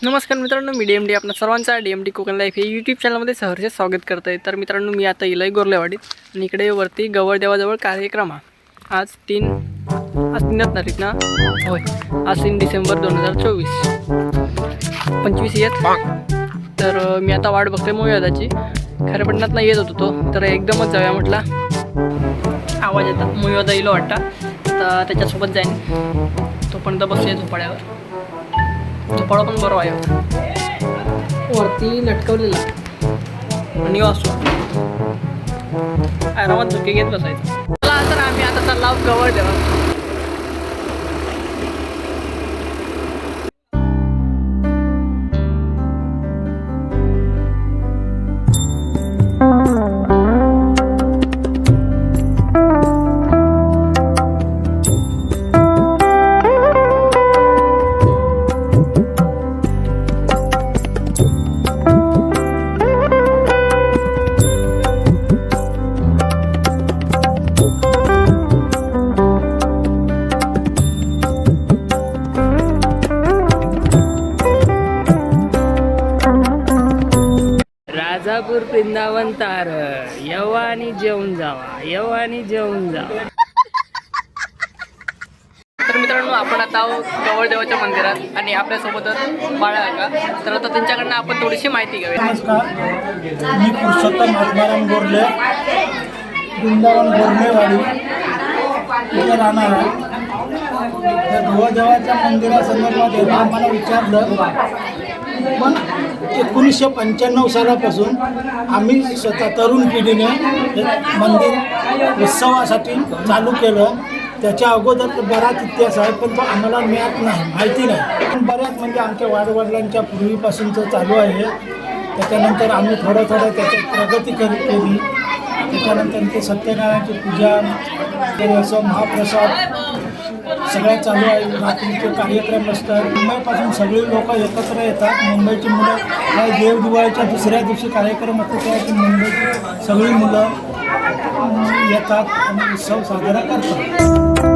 नमस्कार मित्रांनो मी D M D आपल्या सर्वांचा D M D Konkan life हे यूट्यूब चॅनलमध्ये सहर्ष स्वागत करत आहे तर मित्रांनो मी आता इलय गोरलेवाडीत आणि इकडे वरती गवळदेवाजवळ कार्यक्रम आज तीन आज तीनच तारीख ना? होय. आज तीन डिसेंबर दोन हजार चोवीस. पंचवीस येत. तर मी आता वाट बघते मोयादाची खरेपटणात येत होतो तो तर एकदमच जाऊया म्हटला. आवाज येतात मोयोदा इलो वाटता. तर त्याच्यासोबत जाईन. तोपर्यंत बसूया झोपाळ्यावर. झोपाळा पण बरं आहे वरती लटकवलेला. आणि असो. आरामात झोके घेत बसायचं. चला तर आम्ही आता चालला गवळ देवा राजापूर वृंदावन तार. यवानी जेवून जावा. यवानी जेवून जावा. तर मित्रांनो आपण आता आहोत गवळदेवाच्या मंदिरात आणि आपल्यासोबतच बाळा का? तर आता त्यांच्याकडनं आपण थोडीशी माहिती घेऊया. नमस्कार. मी पुरुषोत्तम आत्माराम गोरले वृंदावन गोरलेवाडी इथे राहणार आहे. त्या देवादेवाच्या मंदिरासंदर्भात एकदा आम्हाला विचारलं पण एकोणीसशे पंच्याण्णव सालापासून आम्ही स्वतः तरुण पिढीने हे मंदिर उत्सवासाठी चालू केलं. त्याच्या अगोदर बराच इतिहास आहे पण तो आम्हाला मिळत नाही माहिती नाही. पण बऱ्याच म्हणजे आमच्या वाडवडिलांच्या पूर्वीपासूनचं चालू आहे. त्याच्यानंतर आम्ही थोडं थोडं त्याच्यात प्रगती करत केली. त्याच्यानंतर ते सत्यनारायणाची पूजा असं महाप्रसाद सगळ्या चालू आहे. रात्रीचे कार्यक्रम असतात. मुंबईपासून सगळी लोक एकत्र येतात. मुंबईची मुलं काय देव दिवाळीच्या दुसऱ्या दिवशी कार्यक्रम असतो तेव्हा मुंबईची सगळी मुलं येतात आणि उत्सव साजरा करतात.